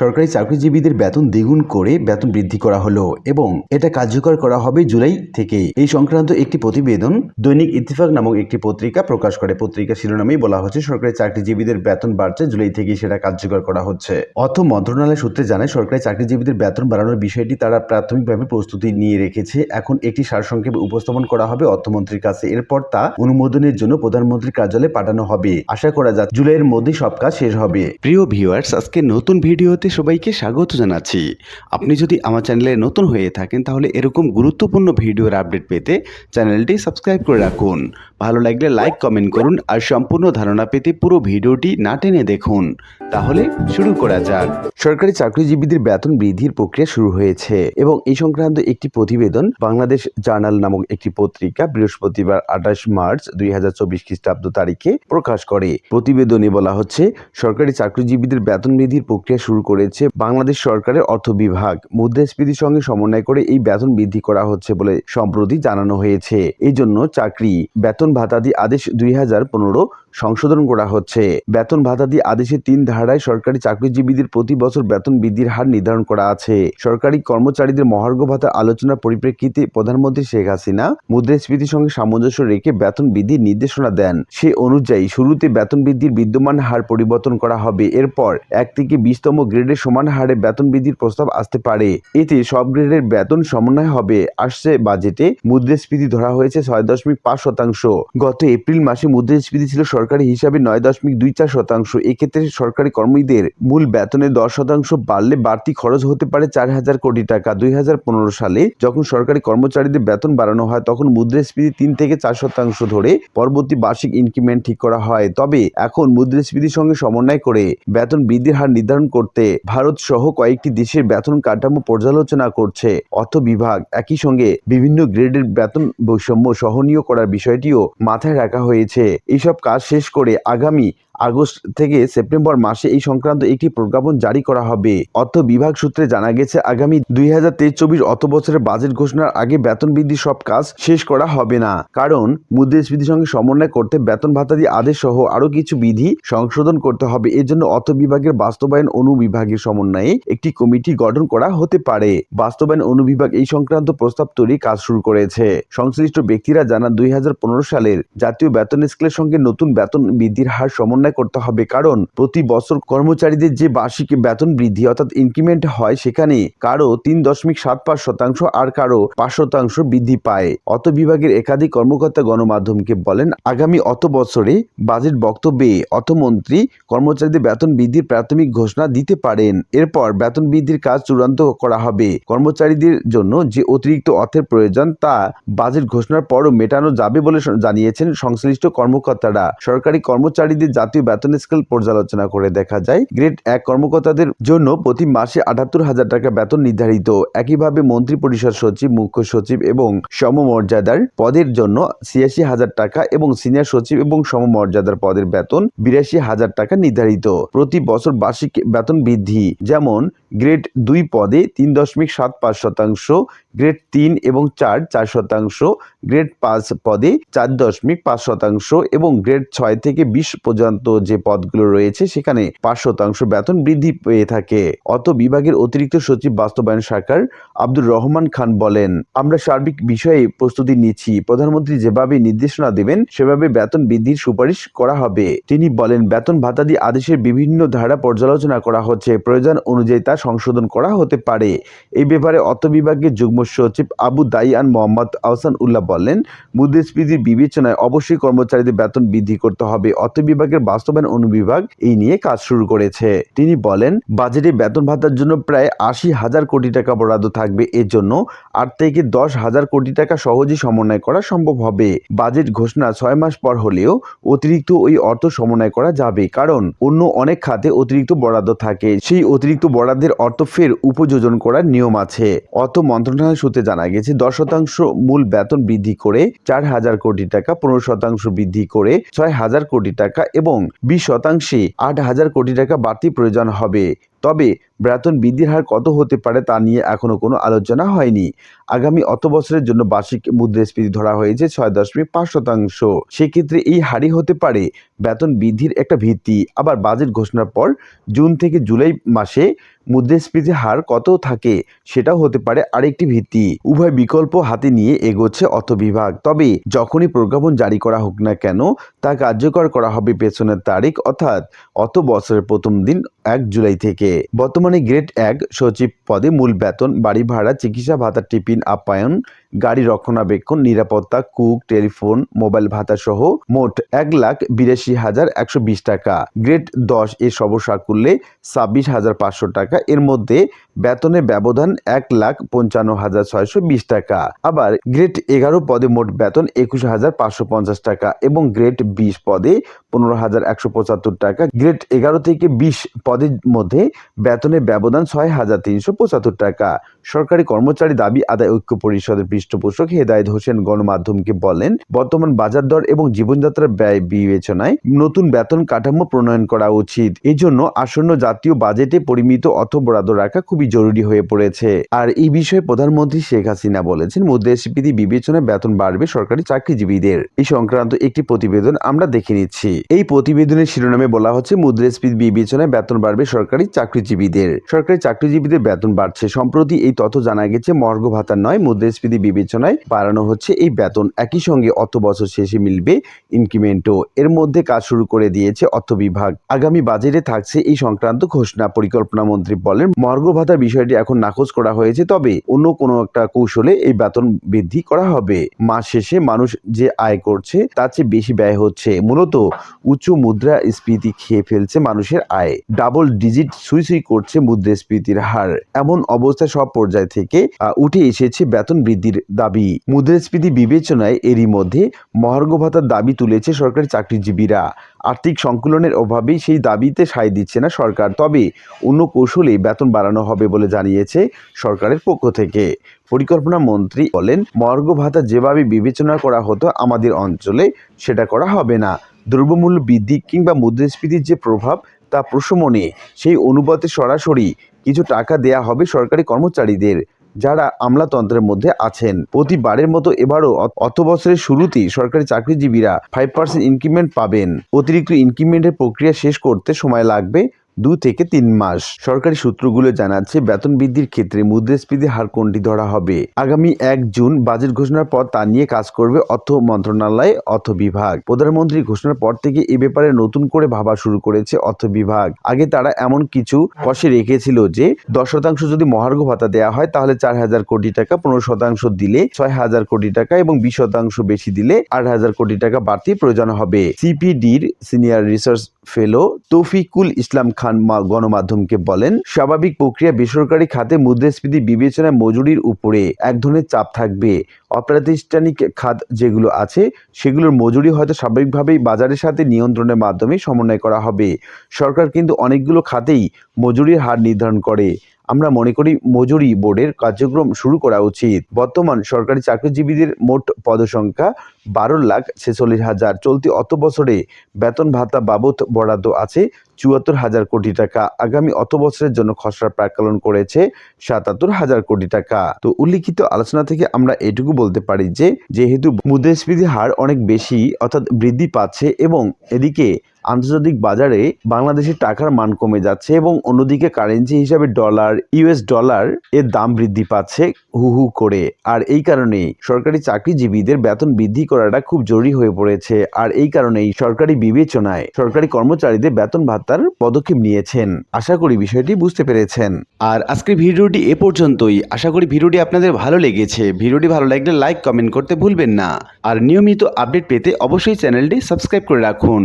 সরকারি চাকরিজীবীদের বেতন দ্বিগুণ করে বেতন বৃদ্ধি করা হলো এবং এটা কার্যকর করা হবে জুলাই থেকে। এই সংক্রান্ত একটি প্রতিবেদন দৈনিক ইত্তেফাক নামক একটি পত্রিকা প্রকাশ করে। পত্রিকা শিরোনামেই বলা হচ্ছে, সরকারি চাকরিজীবীদের বেতন বাড়ছে, জুলাই থেকে সেটা কার্যকর করা হচ্ছে। অর্থ মন্ত্রণালয় সূত্রে জানায়, সরকারি চাকরিজীবীদের বেতন বাড়ানোর বিষয়টি তারা প্রাথমিকভাবে প্রস্তুতি নিয়ে রেখেছে। এখন একটি সারসংক্ষেপ উপস্থাপন করা হবে অর্থমন্ত্রীর কাছে। এরপর তা অনুমোদনের জন্য প্রধানমন্ত্রীর কার্যালয়ে পাঠানো হবে। আশা করা যায় জুলাইয়ের মধ্যে সব কাজ শেষ হবে। প্রিয় ভিউয়ার্স আজকে নতুন ভিডিওতে সবাইকে স্বাগত জানাচ্ছি। আপনি যদি আমার চ্যানেলে নতুন হয়ে থাকেন, তাহলে এরকম গুরুত্বপূর্ণ ভিডিওর আপডেট পেতে চ্যানেলটি সাবস্ক্রাইব করে রাখুন। ভালো লাগলে লাইক, কমেন্ট করুন আর সম্পূর্ণ ধারণা পেতে পুরো ভিডিওটি না টেনে দেখুন। তাহলে শুরু করা যাক। সরকারি চাকরিজীবীদের বেতন বৃদ্ধির প্রক্রিয়া শুরু হয়েছে এবং এই সংক্রান্ত একটি প্রতিবেদন বাংলাদেশ জার্নাল নামক একটি পত্রিকা বৃহস্পতিবার আঠাশ মার্চ দুই হাজার চব্বিশ খ্রিস্টাব্দ তারিখে প্রকাশ করে। প্রতিবেদনে বলা হচ্ছে, সরকারি চাকরিজীবীদের বেতন বৃদ্ধির প্রক্রিয়া শুরু করেছে বাংলাদেশ সরকারের অর্থ বিভাগ। মুদ্রাস্ফীতির সঙ্গে সমন্বয় করে এই বেতন বৃদ্ধি করা হচ্ছে বলে সম্প্রতি জানানো হয়েছে। এই জন্য চাকরি, বেতন ভাতাদি আদেশ দুই হাজার পনেরো সংশোধন করা হচ্ছে। বেতন ভাতাদি আদেশের তিন ধারায় সরকারি চাকরিজীবীদের প্রতি বছর বেতন বৃদ্ধির হার নির্ধারণ করা আছে। সরকারি কর্মচারীদের মহার্ঘ ভাতা আলোচনার পরিপ্রেক্ষিতে প্রধানমন্ত্রী শেখ হাসিনা মুদ্রাস্ফীতির সঙ্গে সামঞ্জস্য রেখে বেতন বৃদ্ধির নির্দেশনা দেন। সে অনুযায়ী শুরুতে বেতন বৃদ্ধির বিদ্যমান হার পরিবর্তন করা হবে। এরপর এক থেকে বিশতম গ্রেডের সমান হারে বেতন বৃদ্ধির প্রস্তাব আসতে পারে। এতে সব গ্রেডের বেতন সমন্বয় হবে, আসছে বাজেটে। মুদ্রাস্ফীতি ধরা হয়েছে ছয় দশমিক পাঁচ শতাংশ। গত এপ্রিল মাসে মুদ্রাস্ফীতি ছিল সরকারি হিসাবে নয় দশমিক দুই চার শতাংশ। এক্ষেত্রে সরকারি কর্মীদের মূল বেতনে দশ শতাংশ বাড়লে বাড়তি খরচ হতে পারে চার হাজার কোটি টাকা। দুই হাজার পনেরো সালে যখন সরকারি কর্মচারীদের বেতন বাড়ানো হয়, তখন মুদ্রাস্ফীতি তিন থেকে চার শতাংশ ধরে পরবর্তী বার্ষিক ইনক্রিমেন্ট ঠিক করা হয়। তবে এখন মুদ্রাস্ফীতির সঙ্গে সমন্বয় করে বেতন বৃদ্ধির হার নির্ধারণ করতে ভারত সহ কয়েকটি দেশের বেতন কাঠামো পর্যালোচনা করছে। অর্থ বিভাগ একই সঙ্গে বিভিন্ন গ্রেডের বেতন বৈষম্য সহনীয় করার বিষয়টিও মাথায় রাখা হয়েছে। এইসব কাজ শেষ করে আগামী আগস্ট থেকে সেপ্টেম্বর মাসে এই সংক্রান্ত একটি প্রজ্ঞাপন জারি করা হবে। অর্থ বিভাগ সূত্রে জানা গেছে, আগামী দুই হাজার তেইশ চব্বিশ অর্থ বছরের বাজেট ঘোষণার আগে বেতন বৃদ্ধি সব কাজ শেষ করা হবে না। কারণ, মুদ্রাস্ফীতির সঙ্গে সমন্বয় করতে বেতন ভাতাদি আদেশ সহ আরও কিছু বিধি সংশোধন করতে হবে। এর জন্য অর্থ বিভাগের বাস্তবায়ন অনুবিভাগের সমন্বয়ে একটি কমিটি গঠন করা হতে পারে। বাস্তবায়ন অনুবিভাগ এই সংক্রান্ত প্রস্তাব তৈরি কাজ শুরু করেছে। সংশ্লিষ্ট ব্যক্তিরা জানান, দুই সালের জাতীয় বেতন স্কেলের সঙ্গে নতুন বেতন বৃদ্ধির হার সমন্বয় করতে হবে কারণ প্রতি বছর কর্মচারীদের যে বার্ষিক বেতন বৃদ্ধি অর্থাৎ ইনক্রিমেন্ট হয় সেখানে কারও তিন দশমিক সাত পাঁচ শতাংশ আর কারও পাঁচ শতাংশ বৃদ্ধি পায়। অত বিভাগের একাধিক কর্মকর্তা গণমাধ্যমকে বলেন, আগামী অত বছরে বাজেট বক্তব্যে অর্থমন্ত্রী কর্মচারীদের বেতন বৃদ্ধির প্রাথমিক ঘোষণা দিতে পারেন। এরপর বেতন বৃদ্ধির কাজ চূড়ান্ত করা হবে। কর্মচারীদের জন্য যে অতিরিক্ত অর্থের প্রয়োজন তা বাজেট ঘোষণার পরও মেটানো যাবে বলে জানিয়েছেন সংশ্লিষ্ট কর্মকর্তারা। সরকারি কর্মচারীদের জাতীয় বেতন স্কেল পর্যালোচনা করে দেখা যায়, গ্রেড এক কর্মকর্তাদের জন্য প্রতি মাসে আটাত্তর হাজার টাকা বেতন নির্ধারিত। একইভাবে মন্ত্রী পরিষদ সচিব, মুখ্য সচিব এবং সমমর্যাদার পদের জন্য ছিয়াশি হাজার টাকা এবং সিনিয়র সচিব এবং সমমর্যাদার পদের বেতন বিরাশি হাজার টাকা নির্ধারিত। প্রতি বছর বার্ষিক বেতন বৃদ্ধি যেমন গ্রেড দুই পদে তিন দশমিক সাত পাঁচ শতাংশ গ্রেড তিন এবং চার চার শতাংশ গ্রেড পাঁচ পদে চার দশমিক পাঁচ শতাংশ এবং গ্রেড ছয় থেকে বিশ পর্যন্ত যে পদগুলো রয়েছে সেখানে পাঁচ শতাংশ বেতন বৃদ্ধি পেয়ে থাকে। অত বিভাগের অতিরিক্ত সচিব বাস্তবায়ন শাখার আব্দুর রহমান খান বলেন, আমরা সার্বিক বিষয়ে প্রস্তুতি নিচ্ছি। প্রধানমন্ত্রী যেভাবে নির্দেশনা দেবেন, সেভাবে বেতন বৃদ্ধির সুপারিশ করা হবে। তিনি বলেন, বেতন ভাতাদি আদেশের বিভিন্ন ধারা পর্যালোচনা করা হচ্ছে। প্রয়োজন অনুযায়ী তা সংশোধন করা হতে পারে। এই ব্যাপারে অর্থ বিভাগের যুগ্ম সচিব আবু দাইয়ান মোহাম্মদ আহসান উল্লাহ বলেন মুদ্রাস্ফীতির বিবেচনায় অবশ্যই কর্মচারীদের বেতন বৃদ্ধি করতে হবে। অর্থ বিভাগের বাস্তবায়ন অনুবিভাগ এই নিয়ে কাজ শুরু করেছে। তিনি বলেন, বাজেটে বেতন ভাতার জন্য প্রায় আশি হাজার কোটি টাকা বরাদ্দ থাকবে। এর জন্য আট থেকে দশ হাজার কোটি টাকা সহজেই সমন্বয় করা সম্ভব হবে। বাজেট ঘোষণা ছয় মাস পর হলেও অতিরিক্ত ওই অর্থ সমন্বয় করা যাবে। কারণ অন্য অনেক খাতে অতিরিক্ত বরাদ্দ থাকে। সেই অতিরিক্ত বরাদ্দের অর্থ ফের উপযোজন করার নিয়ম আছে। অর্থ মন্ত্রণালয় সূত্রে জানা গেছে, দশ শতাংশ মূল বেতন বৃদ্ধি করে চার হাজার কোটি টাকা, পনেরো শতাংশ বৃদ্ধি করে ছয় হাজার কোটি টাকা এবং বিশ শতাংশে আট হাজার কোটি টাকা বাড়তি প্রয়োজন হবে। তবে বেতন বৃদ্ধির হার কত হতে পারে তা নিয়ে এখনও কোনো আলোচনা হয়নি। আগামী অত বছরের জন্য বার্ষিক মুদ্রাস্ফীতি ধরা হয়েছে ছয় দশমিক পাঁচ শতাংশ। সেক্ষেত্রে এই হারই হতে পারে বেতন বৃদ্ধির একটা ভিত্তি। আবার বাজেট ঘোষণার পর জুন থেকে জুলাই মাসে মুদ্রাস্ফীতির হার কত থাকে সেটাও হতে পারে আরেকটি ভিত্তি। উভয় বিকল্প হাতে নিয়ে এগোচ্ছে অর্থ বিভাগ। তবে যখনই প্রজ্ঞাপন জারি করা হোক না কেন, তা কার্যকর করা হবে পেছনের তারিখ অর্থাৎ অত বছরের প্রথম দিন এক জুলাই থেকে। বর্তমানে গ্রেড এক সচিব পদে মূল বেতন বাড়ি ভাড়া চিকিৎসা ভাতা টিফিন আপ্যায়ন গাড়ি রক্ষণাবেক্ষণ, নিরাপত্তা, কুক, টেলিফোন, মোবাইল ভাতা সহ মোট এক লাখ বিরাশি হাজার একশো বিশ টাকা। গ্রেড দশ এর সর্বসাকুল্যে ছাব্বিশ হাজার পাঁচশো টাকা। এর মধ্যে বেতনের ব্যবধান এক লাখ পঞ্চান্ন হাজার ছয়শো বিশ টাকা। আবার গ্রেড এগারো পদে মোট বেতন একুশ হাজার পাঁচশো পঞ্চাশ টাকা এবং গ্রেড বিশ পদে পনেরো হাজার একশো পঁচাত্তর টাকা। গ্রেড এগারো থেকে বিশ পদের মধ্যে বেতনের ব্যবধান ছয় হাজার তিনশো পঁচাত্তর টাকা। সরকারি কর্মচারী দাবি আদায় ঐক্য পরিষদের পৃষ্ঠপোষক হেদায়ত হোসেন গণমাধ্যমকে বলেন, বর্তমান বাজার দর এবং জীবনযাত্রার ব্যয় বিবেচনায় নতুন বেতন কাঠামো প্রণয়ন করা উচিত। এই জন্য আসন্ন জাতীয় বাজেটে পরিমিত অর্থ বরাদ্দ রাখা খুবই জরুরি হয়ে পড়েছে। আর এই বিষয়ে প্রধানমন্ত্রী শেখ হাসিনা বলেছেন, মুদ্রাস্ফীতি বিবেচনায় বেতন বাড়বে সরকারি চাকরিজীবীদের। এই সংক্রান্ত একটি প্রতিবেদন আমরা দেখে নিচ্ছি। এই প্রতিবেদনের শিরোনামে বলা হচ্ছে, মুদ্রাস্ফীতি বিবেচনায় বেতন বাড়বে সরকারি চাকরিজীবীদের। সরকারি চাকরিজীবীদের বেতন বাড়ছে। সম্প্রতি এই তথ্য জানা গেছে মর্গ ভাতা নয়, মুদ্রাস্ফীতি বিবেচনায় বাড়ানো হচ্ছে এই বেতন। একই সঙ্গে অর্থ বছর শেষে মিলবে ইনক্রিমেন্টও। এর মধ্যে কাজ শুরু করে দিয়েছে অর্থ বিভাগ। আগামী বাজেটে থাকছে এই সংক্রান্ত ঘোষণা, পরিকল্পনা মন্ত্রী বলেন। মর্গ ভাতার বিষয়টি এখন নাকচ করা হয়েছে, তবে অন্য কোনো একটা কৌশলে এই বেতন বৃদ্ধি করা হবে। মাস শেষে মানুষ যে আয় করছে, তার চেয়ে বেশি ব্যয় হচ্ছে। মূলত উচ্চ মুদ্রা স্ফীতি খেয়ে ফেলছে মানুষের আয়। ডাবল ডিজিট সুই সুই করছে মুদ্রাস্ফীতির হার। এমন অবস্থায় সব পর্যায় থেকে উঠে এসেছে বেতন বৃদ্ধির দাবি। মুদ্রাস্ফীতি বিবেচনায় এরই মধ্যে মহার্ঘ ভাতার দাবি তুলেছে সরকারি চাকরিজীবীরা। আর্থিক সংকুলনের অভাবেই সেই দাবিতে সায় দিচ্ছে না সরকার, তবে অন্য কৌশলে বেতন বাড়ানো হবে বলে জানিয়েছে সরকারের পক্ষ থেকে। পরিকল্পনা মন্ত্রী বলেন মর্গ ভাতা যেভাবে বিবেচনা করা হতো আমাদের অঞ্চলে সেটা করা হবে না। দ্রব্যমূল্য বৃদ্ধি কিংবা মুদ্রাস্ফীতির যে প্রভাব তা প্রশমনে সেই অনুপাতে সরাসরি কিছু টাকা দেয়া হবে সরকারি কর্মচারীদের। যারা আমলাতন্ত্রের মধ্যে আছেন। প্রতিবারের মতো এবারও অত বছরের শুরুতেই সরকারি চাকরিজীবীরা ফাইভ পার্সেন্ট ইনক্রিমেন্ট পাবেন। অতিরিক্ত ইনক্রিমেন্টের প্রক্রিয়া শেষ করতে সময় লাগবে। দু থেকে তিন মাস। সরকারি সূত্রগুলো জানাচ্ছে, বেতন বৃদ্ধির ক্ষেত্রে মুদ্রাস্ফীতির হার কোনটি ধরা হবে? আগামী এক জুন বাজেট ঘোষণার পর তা নিয়ে কাজ করবে অর্থ মন্ত্রণালয়, অর্থ বিভাগ। প্রধানমন্ত্রী ঘোষণার পর থেকে এ ব্যাপারে নতুন করে ভাবা শুরু করেছে অর্থ বিভাগ। আগে তারা এমন কিছু কষে রেখেছিল যে, দশ শতাংশ যদি মহার্ঘ ভাতা দেওয়া হয়, তাহলে চার হাজার কোটি টাকা পনেরো শতাংশ দিলে ছয় হাজার কোটি টাকা এবং বিশ শতাংশ বেশি দিলে আট হাজার কোটি টাকা বাড়তি প্রয়োজন হবে। সিপিডির senior research fellow Towfiqul Islam Khan মা- গণমাধ্যমকে বলেন, স্বাভাবিক প্রক্রিয়া বেসরকারি খাতে মুদ্রাস্ফীতি বিবেচনায় মজুরির উপরে এক ধরনের চাপ থাকবে। অপ্রাতিষ্ঠানিক খাত যেগুলো আছে, সেগুলোর মজুরি হয়তো স্বাভাবিকভাবেই বাজারের সাথে নিয়ন্ত্রণের মাধ্যমে সমন্বয় করা হবে। সরকার কিন্তু অনেকগুলো খাতেই মজুরির হার নির্ধারণ করে। আমরা মনে করি মজুরি বোর্ডের কার্যক্রম শুরু করা উচিত। বর্তমান সরকারি চাকরিজীবীদের মোট পদসংখ্যা বারো লাখ ছেচল্লিশ হাজার চলতি অত বছরে বেতন ভাতা বাবদ বরাদ্দ আছে চুয়াত্তর হাজার কোটি টাকা। আগামী অত বছরের জন্য খসড়া প্রাকলন করেছে সাতাত্তর হাজার কোটি টাকা। তো উল্লিখিত আলোচনা থেকে আমরা এটুকু বলতে পারি যে, যেহেতু মুদ্রাস্ফীতির হার অনেক বেশি, অর্থাৎ বৃদ্ধি পাচ্ছে এবং এদিকে আন্তর্জাতিক বাজারে বাংলাদেশের টাকার মান কমে যাচ্ছে এবং অন্যদিকে কারেন্সি হিসাবে ডলার, ইউএস ডলার এর দাম বৃদ্ধি পাচ্ছে হু হু করে। আর এই কারণেই সরকারি চাকরিজীবীদের বেতন বৃদ্ধি করাটা খুব জরুরি হয়ে পড়েছে। আর এই কারণেই সরকারি বিবেচনায় সরকারি কর্মচারীদের বেতন ভাতার পদক্ষেপ নিয়েছেন। আশা করি বিষয়টি বুঝতে পেরেছেন। আর আজকের ভিডিওটি এ পর্যন্তই। আশা করি ভিডিওটি আপনাদের ভালো লেগেছে। ভিডিওটি ভালো লাগলে লাইক, কমেন্ট করতে ভুলবেন না। আর নিয়মিত আপডেট পেতে অবশ্যই চ্যানেলটি সাবস্ক্রাইব করে রাখুন।